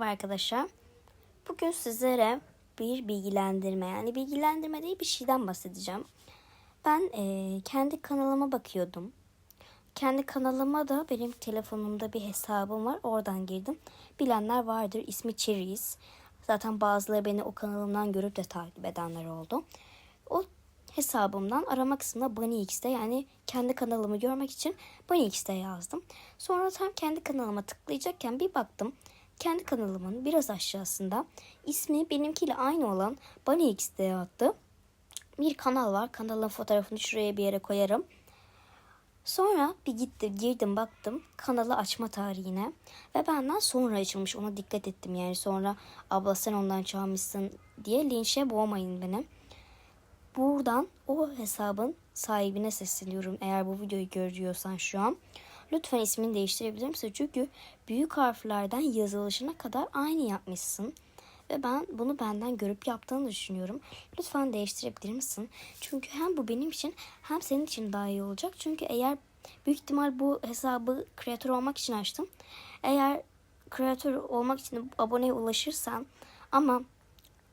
arkadaşlar. Bugün sizlere bir bilgilendirme yani bilgilendirme değil bir şeyden bahsedeceğim. Ben eee, kendi kanalıma bakıyordum. Kendi kanalıma da benim telefonumda bir hesabım var. Oradan girdim. Bilenler vardır. İsmi Cherries. Zaten bazıları beni o kanalımdan görüp de takip edenler oldu. O hesabımdan arama kısmına BunnyX'de yani kendi kanalımı görmek için BunnyX'de yazdım. Sonra tam kendi kanalıma tıklayacakken bir baktım. Kendi kanalımın biraz aşağısında ismi benimkiyle aynı olan BunnyX'de attı. Bir kanal var. Kanalın fotoğrafını şuraya bir yere koyarım. Sonra bir gittim girdim baktım kanalı açma tarihine ve benden sonra açılmış ona dikkat ettim yani sonra abla sen ondan çalmışsın diye linçe boğmayın beni. Buradan o hesabın sahibine sesleniyorum eğer bu videoyu görüyorsan şu an. Lütfen ismini değiştirebilir misin? Çünkü büyük harflerden yazılışına kadar aynı yapmışsın. Ve ben bunu benden görüp yaptığını düşünüyorum. Lütfen değiştirebilir misin? Çünkü hem bu benim için hem senin için daha iyi olacak. Çünkü eğer büyük ihtimal bu hesabı kreatör olmak için açtım. Eğer kreatör olmak için aboneye ulaşırsan ama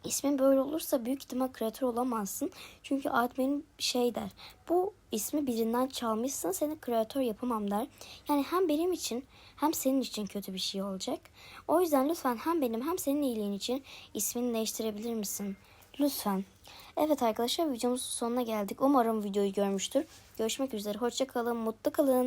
İsmin böyle olursa büyük ihtimal kreatör olamazsın. Çünkü admin şey der. Bu ismi birinden çalmışsın seni kreatör yapamam der. Yani hem benim için hem senin için kötü bir şey olacak. O yüzden lütfen hem benim hem senin iyiliğin için ismini değiştirebilir misin? Lütfen. Evet arkadaşlar videomuzun sonuna geldik. Umarım videoyu görmüştür. Görüşmek üzere. Hoşça kalın. Mutlu kalın.